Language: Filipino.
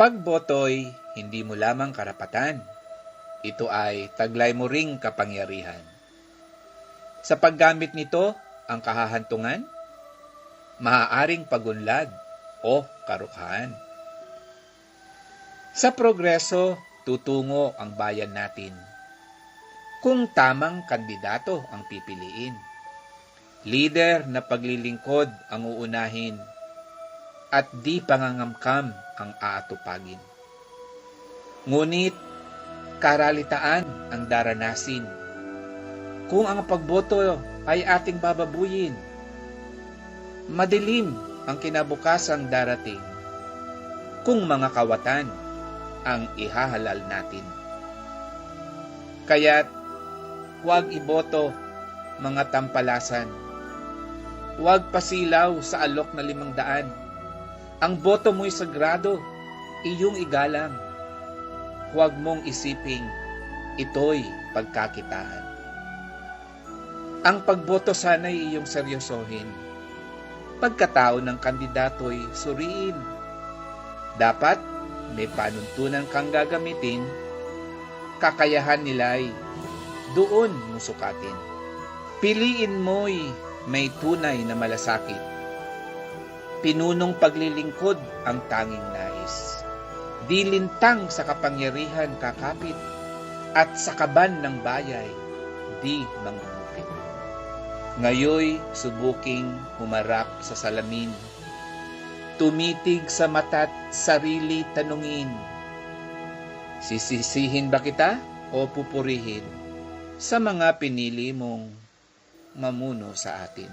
pagboto'y hindi mo lamang karapatan. Ito ay taglay mo ring kapangyarihan. Sa paggamit nito, ang kahahantungan, maaaring pagunlad o karukahan. Sa progreso, tutungo ang bayan natin. Kung tamang kandidato ang pipiliin. Leader na paglilingkod ang uunahin at di pangangamkam ang aatupagin. Ngunit karalitaan ang daranasin. Kung ang pagboto ay ating bababuyin, madilim ang kinabukasang darating kung mga kawatan ang ihahalal natin. Kaya't huwag iboto mga tampalasan. Huwag pasilaw sa alok na limang daan. Ang boto mo'y sagrado, iyong igalang. Huwag mong isiping ito'y pagkakitaan. Ang pagboto sana'y iyong seryosohin. Pagkatao ng kandidato'y suriin. Dapat may panuntunan kang gagamitin, kakayahan nila'y doon mo sukatin. Piliin mo'y may tunay na malasakit. Pinunong paglilingkod ang tanging nais. Di lintang sa kapangyarihan kakapit at sa kaban ng bayay di mangungupit. Ngayoy subuking humarap sa salamin. Tumitig sa mata't sarili tanungin. Sisisihin ba kita o pupurihin sa mga pinili mong mamuno sa atin?